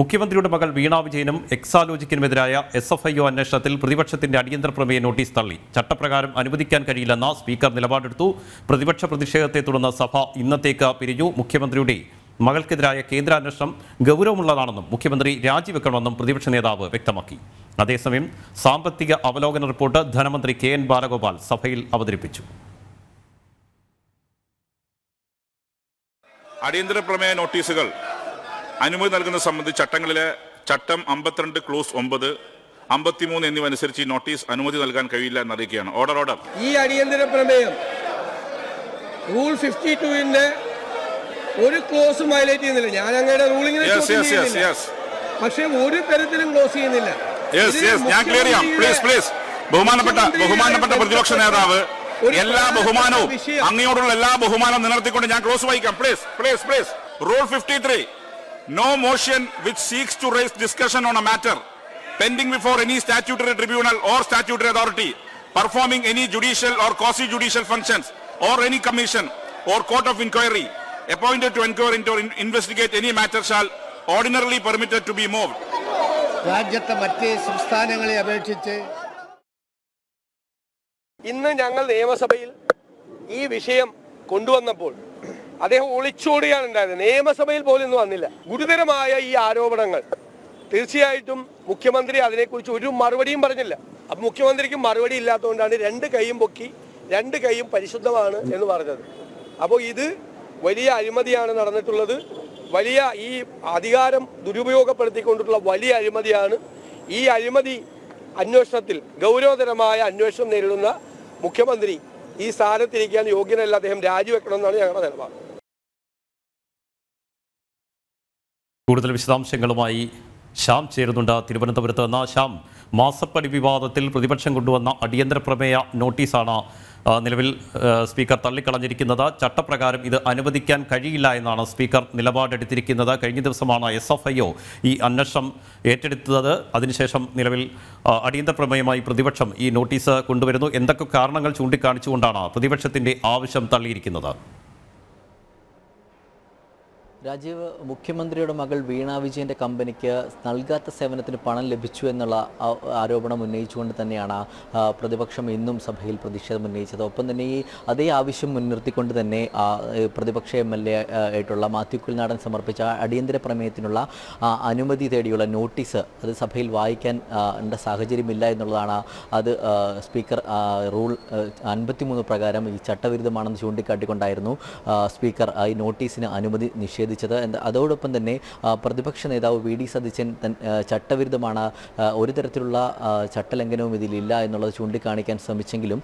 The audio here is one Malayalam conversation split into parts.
മുഖ്യമന്ത്രിയുടെ മകൾ വീണ വിജയനും എക്സാലോജിക്കിനുമെതിരായ എസ് എഫ് ഐ ഒ അന്വേഷണത്തിൽ പ്രതിപക്ഷത്തിന്റെ അടിയന്തര പ്രമേയ നോട്ടീസ് തള്ളി. ചട്ടപ്രകാരം അനുവദിക്കാൻ കഴിയില്ലെന്ന സ്പീക്കർ നിലപാടെടുത്തു. പ്രതിപക്ഷ പ്രതിഷേധത്തെ തുടർന്ന് സഭ ഇന്നത്തേക്ക് പിരിഞ്ഞു. മുഖ്യമന്ത്രിയുടെ മകൾക്കെതിരായ കേന്ദ്ര അന്വേഷണം ഗൗരവമുള്ളതാണെന്നും മുഖ്യമന്ത്രി രാജിവെക്കണമെന്നും പ്രതിപക്ഷ നേതാവ് വ്യക്തമാക്കി. അതേസമയം സാമ്പത്തിക അവലോകന റിപ്പോർട്ട് ധനമന്ത്രി കെ എൻ ബാലഗോപാൽ സഭയിൽ അവതരിപ്പിച്ചു. അടിയന്തര പ്രമേയ നോട്ടീസുകൾ അനുമതി നൽകുന്നത് സംബന്ധിച്ച് ചട്ടങ്ങളിലെ ചട്ടം അമ്പത്തിരണ്ട് ക്ലോസ് ഒമ്പത് അമ്പത്തിമൂന്ന് എന്നിവ അനുസരിച്ച് ഈ നോട്ടീസ് അനുമതി നൽകാൻ കഴിയില്ല എന്നറിയിക്കുകയാണ്. ഓർഡർ ഓർഡർ ഈ അടിയന്തര പ്രമേയം റൂൾ ഫിഫ്റ്റി ടുവിന്റെ ഒരു ക്ലോസും വയലേറ്റ് ചെയ്യുന്നില്ല. ഞാൻ അങ്ങയുടെ റൂളിങ്ങിനെ പക്ഷേ ഒരു തരത്തിലും ക്ലോസ് ചെയ്യുന്നില്ല. ഞാൻ ക്ലിയർ ചെയ്യാം. പ്ലീസ് പ്ലീസ് ബഹുമാനപ്പെട്ട ബഹുമാനപ്പെട്ട പ്രതിപക്ഷ നേതാവ് എല്ലാ ബഹുമാനവും അങ്ങയോടുള്ള എല്ലാ ബഹുമാനവും നിലനിർത്തിക്കൊണ്ട് ഞാൻ ക്ലോസ് വായിക്കാം. Please please please rule fifty three no motion which seeks to raise discussion on a matter pending before any statutory tribunal or statutory authority performing any judicial or quasi judicial functions or any commission or court of inquiry appointed to inquire into or in- investigate any matter shall ordinarily permitted to be moved. രാജ്യത്തെ മറ്റ് സംസ്ഥാനങ്ങളെ അപേക്ഷിച്ച് ഇന്ന് ഞങ്ങൾ നിയമസഭയിൽ ഈ വിഷയം കൊണ്ടുവന്നപ്പോൾ അദ്ദേഹം ഒളിച്ചോടുകയാണ് ഉണ്ടായത്. നിയമസഭയിൽ പോലും ഇന്ന് വന്നില്ല. ഗുരുതരമായ ഈ ആരോപണങ്ങൾ. തീർച്ചയായിട്ടും മുഖ്യമന്ത്രി അതിനെക്കുറിച്ച് ഒരു മറുപടിയും പറഞ്ഞില്ല. അപ്പം മുഖ്യമന്ത്രിക്ക് മറുപടി ഇല്ലാത്തതുകൊണ്ടാണ് രണ്ട് കൈയും പൊക്കി രണ്ട് കൈയും പരിശുദ്ധമാണ് എന്ന് പറഞ്ഞത്. അപ്പോൾ ഇത് വലിയ അഴിമതിയാണ് നടന്നിട്ടുള്ളത്. വലിയ ഈ അധികാരം ദുരുപയോഗപ്പെടുത്തിക്കൊണ്ടിട്ടുള്ള വലിയ അഴിമതിയാണ്. ഈ അഴിമതി അന്വേഷണത്തിൽ ഗൗരവതരമായ അന്വേഷണം നേരിടുന്ന മുഖ്യമന്ത്രി ഈ സ്ഥാനത്തിരിക്കാൻ യോഗ്യനല്ല അദ്ദേഹം രാജിവെക്കണമെന്നാണ് ഞങ്ങളുടെ നിലപാട്. കൂടുതൽ വിശദാംശങ്ങളുമായി ശ്യാം ചേരുന്നുണ്ട്. തിരുവനന്തപുരത്ത് നിന്ന് ശ്യാം മാസപ്പടി വിവാദത്തിൽ പ്രതിപക്ഷം കൊണ്ടുവന്ന അടിയന്തര പ്രമേയ നോട്ടീസാണ് നിലവിൽ സ്പീക്കർ തള്ളിക്കളഞ്ഞിരിക്കുന്നത്. ചട്ടപ്രകാരം ഇത് അനുവദിക്കാൻ കഴിയില്ല എന്നാണ് സ്പീക്കർ നിലപാടെടുത്തിരിക്കുന്നത്. കഴിഞ്ഞ ദിവസമാണ് എസ് എഫ് ഐ ഒ ഈ അന്വേഷണം ഏറ്റെടുത്തത്. അതിനുശേഷം നിലവിൽ അടിയന്തര പ്രമേയമായി പ്രതിപക്ഷം ഈ നോട്ടീസ് കൊണ്ടുവരുന്നു. എന്തൊക്കെ കാരണങ്ങൾ ചൂണ്ടിക്കാണിച്ചുകൊണ്ടാണ് പ്രതിപക്ഷത്തിന്റെ ആവശ്യം തള്ളിയിരിക്കുന്നത്? രാജീവ് മുഖ്യമന്ത്രിയുടെ മകൾ വീണ വിജയന്റെ കമ്പനിക്ക് നൽകാത്ത സേവനത്തിന് പണം ലഭിച്ചു എന്നുള്ള ആരോപണം ഉന്നയിച്ചുകൊണ്ട് തന്നെയാണ് പ്രതിപക്ഷം ഇന്നും സഭയിൽ പ്രതിഷേധം ഉന്നയിച്ചത്. ഒപ്പം തന്നെ ഈ അതേ ആവശ്യം മുൻനിർത്തിക്കൊണ്ട് തന്നെ പ്രതിപക്ഷ എം എൽ എ ആയിട്ടുള്ള മാത്യു കുൽനാടൻ സമർപ്പിച്ച അടിയന്തര പ്രമേയത്തിനുള്ള അനുമതി തേടിയുള്ള നോട്ടീസ് അത് സഭയിൽ വായിക്കാൻ സാഹചര്യമില്ല എന്നുള്ളതാണ്. അത് സ്പീക്കർ റൂൾ അൻപത്തിമൂന്ന് പ്രകാരം ഈ ചട്ടവിരുദ്ധമാണെന്ന് ചൂണ്ടിക്കാട്ടിക്കൊണ്ടായിരുന്നു സ്പീക്കർ ഈ നോട്ടീസിന് അനുമതി നിഷേധിച്ചത്. എന്ത- അതോടൊപ്പം തന്നെ പ്രതിപക്ഷ നേതാവ് വി ഡി സതീശൻ ചട്ടവിരുദ്ധമാണ് ഒരു തരത്തിലുള്ള ചട്ടലംഘനവും ഇതിലില്ല എന്നുള്ളത് ചൂണ്ടിക്കാണിക്കാൻ ശ്രമിച്ചെങ്കിലും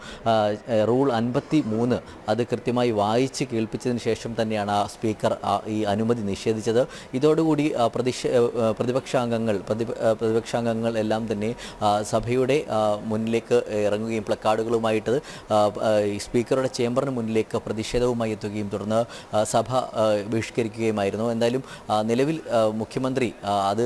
റൂൾ അൻപത്തി മൂന്ന് അത് കൃത്യമായി വായിച്ച് കേൾപ്പിച്ചതിന് ശേഷം തന്നെയാണ് സ്പീക്കർ ഈ അനുമതി നിഷേധിച്ചത്. ഇതോടുകൂടി പ്രതിഷ പ്രതിപക്ഷാംഗങ്ങൾ പ്രതി പ്രതിപക്ഷാംഗങ്ങൾ എല്ലാം തന്നെ സഭയുടെ മുന്നിലേക്ക് ഇറങ്ങുകയും പ്ലക്കാർഡുകളുമായിട്ട് സ്പീക്കറുടെ ചേംബറിന് മുന്നിലേക്ക് പ്രതിഷേധവുമായി എത്തുകയും തുടർന്ന് സഭ ആ, ബഹിഷ്കരിക്കുകയുമായിരുന്നു എന്തായാലും നിലവിൽ മുഖ്യമന്ത്രി അത്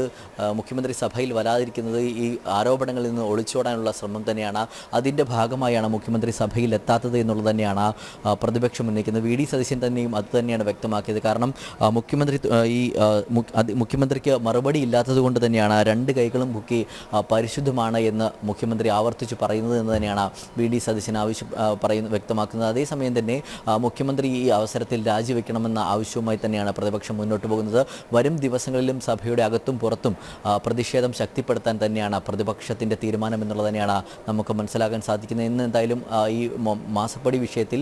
മുഖ്യമന്ത്രി സഭയിൽ വരാതിരിക്കുന്നത് ഈ ആരോപണങ്ങളിൽ നിന്ന് ഒളിച്ചോടാനുള്ള ശ്രമം തന്നെയാണ്. അതിന്റെ ഭാഗമായാണ് മുഖ്യമന്ത്രി സഭയിൽ എത്താത്തത് എന്നുള്ളത് തന്നെയാണ് പ്രതിപക്ഷം ഉന്നയിക്കുന്നത്. വി. ഡി. സതീശൻ തന്നെയും അത് തന്നെയാണ് വ്യക്തമാക്കിയത്. കാരണം മുഖ്യമന്ത്രി ഈ മുഖ്യമന്ത്രിക്ക് മറുപടി ഇല്ലാത്തത് കൊണ്ട് തന്നെയാണ് രണ്ട് കൈകളും പൊക്കി പരിശുദ്ധമാണ് എന്ന് മുഖ്യമന്ത്രി ആവർത്തിച്ച് പറയുന്നത് എന്ന് തന്നെയാണ് വി. ഡി. സതീശൻ ആവശ്യം പറയുന്നത് വ്യക്തമാക്കുന്നത്. അതേസമയം തന്നെ മുഖ്യമന്ത്രി ഈ അവസരത്തിൽ രാജിവെക്കണമെന്ന ആവശ്യവുമായി തന്നെയാണ് പ്രതിപക്ഷം മുന്നോട്ട് പോകുന്നത്. വരും ദിവസങ്ങളിലും സഭയുടെ അകത്തും പുറത്തും പ്രതിഷേധം ശക്തിപ്പെടുത്താൻ തന്നെയാണ് പ്രതിപക്ഷത്തിന്റെ തീരുമാനം എന്നുള്ളത് തന്നെയാണ് നമുക്ക് മനസ്സിലാക്കാൻ സാധിക്കുന്നത്. ഇന്ന് എന്തായാലും ഈ മാസപ്പടി വിഷയത്തിൽ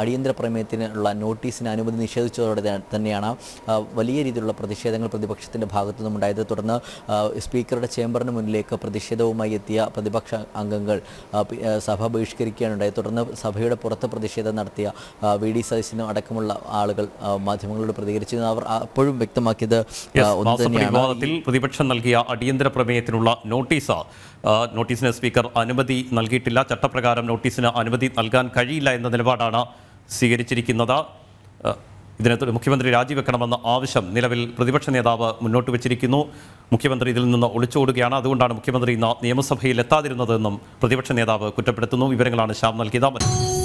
അടിയന്തര പ്രമേയത്തിനുള്ള നോട്ടീസിന് അനുമതി നിഷേധിച്ചതോടെ തന്നെയാണ് വലിയ രീതിയിലുള്ള പ്രതിഷേധങ്ങൾ പ്രതിപക്ഷത്തിന്റെ ഭാഗത്തു നിന്നുണ്ടായത് തുടർന്ന് സ്പീക്കറുടെ ചേംബറിന് മുന്നിലേക്ക് പ്രതിഷേധവുമായി എത്തിയ പ്രതിപക്ഷ അംഗങ്ങൾ സഭ ബഹിഷ്കരിക്കുകയാണുണ്ടായത് തുടർന്ന് സഭയുടെ പുറത്ത് പ്രതിഷേധം നടത്തിയ വി. ഡി. സതീശനും അടക്കമുള്ള ആളുകൾ മാധ്യമങ്ങളോട് പ്രതികരിച്ചിരുന്നു. അവർ അപ്പോഴും വ്യക്തമാക്കിയത് വിവാദത്തിൽ പ്രതിപക്ഷം നൽകിയ അടിയന്തര പ്രമേയത്തിനുള്ള നോട്ടീസ്. നോട്ടീസിന് സ്പീക്കർ അനുമതി നൽകിയിട്ടില്ല. ചട്ടപ്രകാരം നോട്ടീസിന് അനുമതി നൽകാൻ കഴിയില്ല എന്ന നിലപാടാണ് സ്വീകരിച്ചിരിക്കുന്നത്. ഇതിനെ മുഖ്യമന്ത്രി രാജിവെക്കണമെന്ന ആവശ്യം നിലവിൽ പ്രതിപക്ഷ നേതാവ് മുന്നോട്ട് വെച്ചിരിക്കുന്നു. മുഖ്യമന്ത്രി ഇതിൽ നിന്ന് ഒളിച്ചോടുകയാണ്. അതുകൊണ്ടാണ് മുഖ്യമന്ത്രി ഇന്ന് നിയമസഭയിൽ എത്താതിരുന്നതെന്നും പ്രതിപക്ഷ നേതാവ് കുറ്റപ്പെടുത്തുന്നു. വിവരങ്ങളാണ് ശ്യാം നൽകിയത്.